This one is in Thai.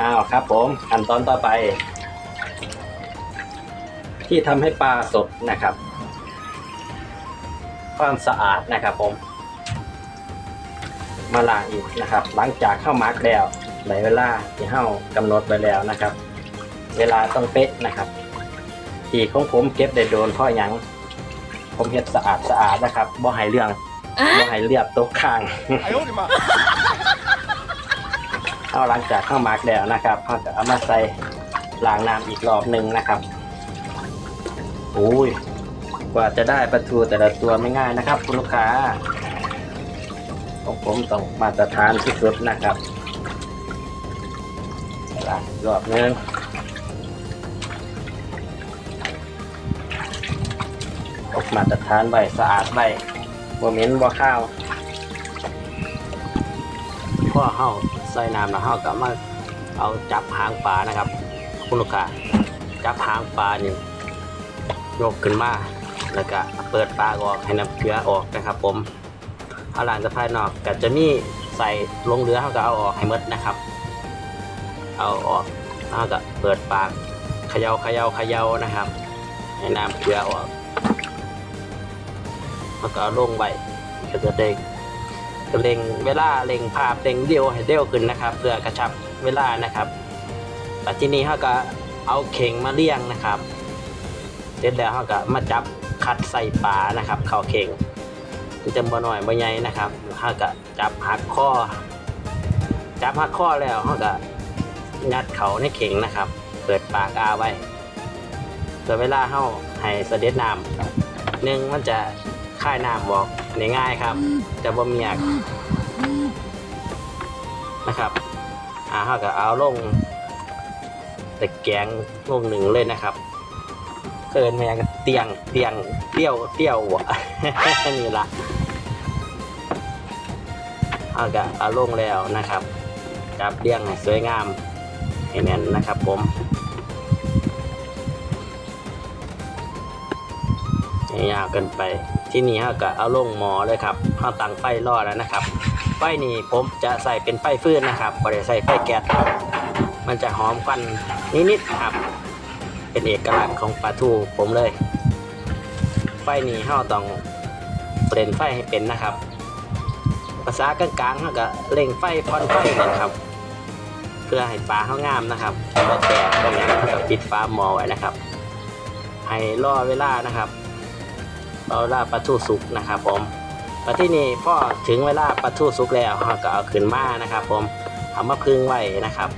อ้าวครับผมขั้นตอนต่อไป ที่ทำให้ปลาสดนะครับ ความสะอาดนะครับผม มาล้างอีกนะครับ หลังจากเข้ามาร์กแล้วในเวลาที่เข้ากำหนดไปแล้วนะครับ เวลาต้องเป๊ะนะครับทีของผมเก็บได้โดนพ่อหยังผมเห็ดสะอาดสะอาดนะครับบ่ให้เรื่องบ่ให้เรียบตกค้าง เอาหลังจากข้ามากแล้วนะครับเราจะเอามาใส่ล้างน้ำอีกรอบหนึ่งนะครับโอ้ยกว่าจะได้ปลาทูแต่ละตัวไม่ง่ายนะครับ คุณลูกค้าของผมต้องมาตรฐานที่สุดนะครับล้างรอบหนึงออกมาตรฐานใบสะอาดใบบ่เหม็นบ่ข้าวพ่อเฮา ใส่น้ำแล้วเฮาก็มาเอาจับหางปลานะครับ คุณลูกค้าจับหางปลานี่ยกขึ้นมาแล้วก็เปิดปลาออกให้น้ำเกลือออกนะครับ ผมเอาหลังจากภายนอกก็จะมีใส่ลงเรือเฮาก็เอาออกให้หมดนะครับ เอาออกเฮาก็เปิดปากเขย่าเขย่าเขย่านะครับ ให้น้ำเกลือออกแล้วก็ลงไปก็จะได้ เล็งเวลาเล็งภาพเล็งเดียวให้เดียวขึ้นนะครับ เพื่อกระชับเวลานะครับแต่ทีนี้เขาก็เอาเข่งมาเลี้ยงนะครับ เสร็จแล้วเขาก็มาจับคัดใส่ปลานะครับ เข้าเข่งมันจะบ่หน่อยบ่ใหญ่นะครับเขาก็จับหักข้อ จับหักข้อแล้วเขาก็ยัดเขาในเข่งนะครับ เปิดปากอาไว้เพื่อเวลาเขาให้เสด็จน้ำหนึ่งมันจะค่ายน้ำบอก ง่ายครับ จะบ่มีอยากนะครับ อ่าเขาก็เอาลงตะแกงลงหนึ่งเลยนะครับเคินแม่ก็เตียงเตียงเตี้ยวเตี้ยววะนี่ละเขาก็เอาลงแล้วนะครับจับเรียงให้สวยงามให้แน่นนะครับผม ยาวเกินไป ที่นี่ฮะก็เอาลงหมอเลยครับเอาตั้งไฟรอแล้วนะครับ ไฟนี่ผมจะใส่เป็นไฟฟืนนะครับไม่ได้ใส่ไฟแก๊สมันจะหอมควันนิดๆครับ เป็นเอกลักษณ์ของปลาทูผมเลย ไฟนี่เฮาต้องเปลี่ยนไฟให้เป็นนะครับ ภาษากลางๆเฮาก็เร่งไฟพอนไฟนะครับเพื่อให้ปลาเฮางามนะครับบ่แตกบ่หยังเฮาก็ปิดฝาหมอไว้นะครับ ให้รอเวลานะครับ เอาลาปลาทูสุกนะครับผมมาที่นี่พอถึงเวลาปลาทูสุกแล้วก็เอาขึ้นมานะครับ ผมเอามาพึ่งไว้นะครับ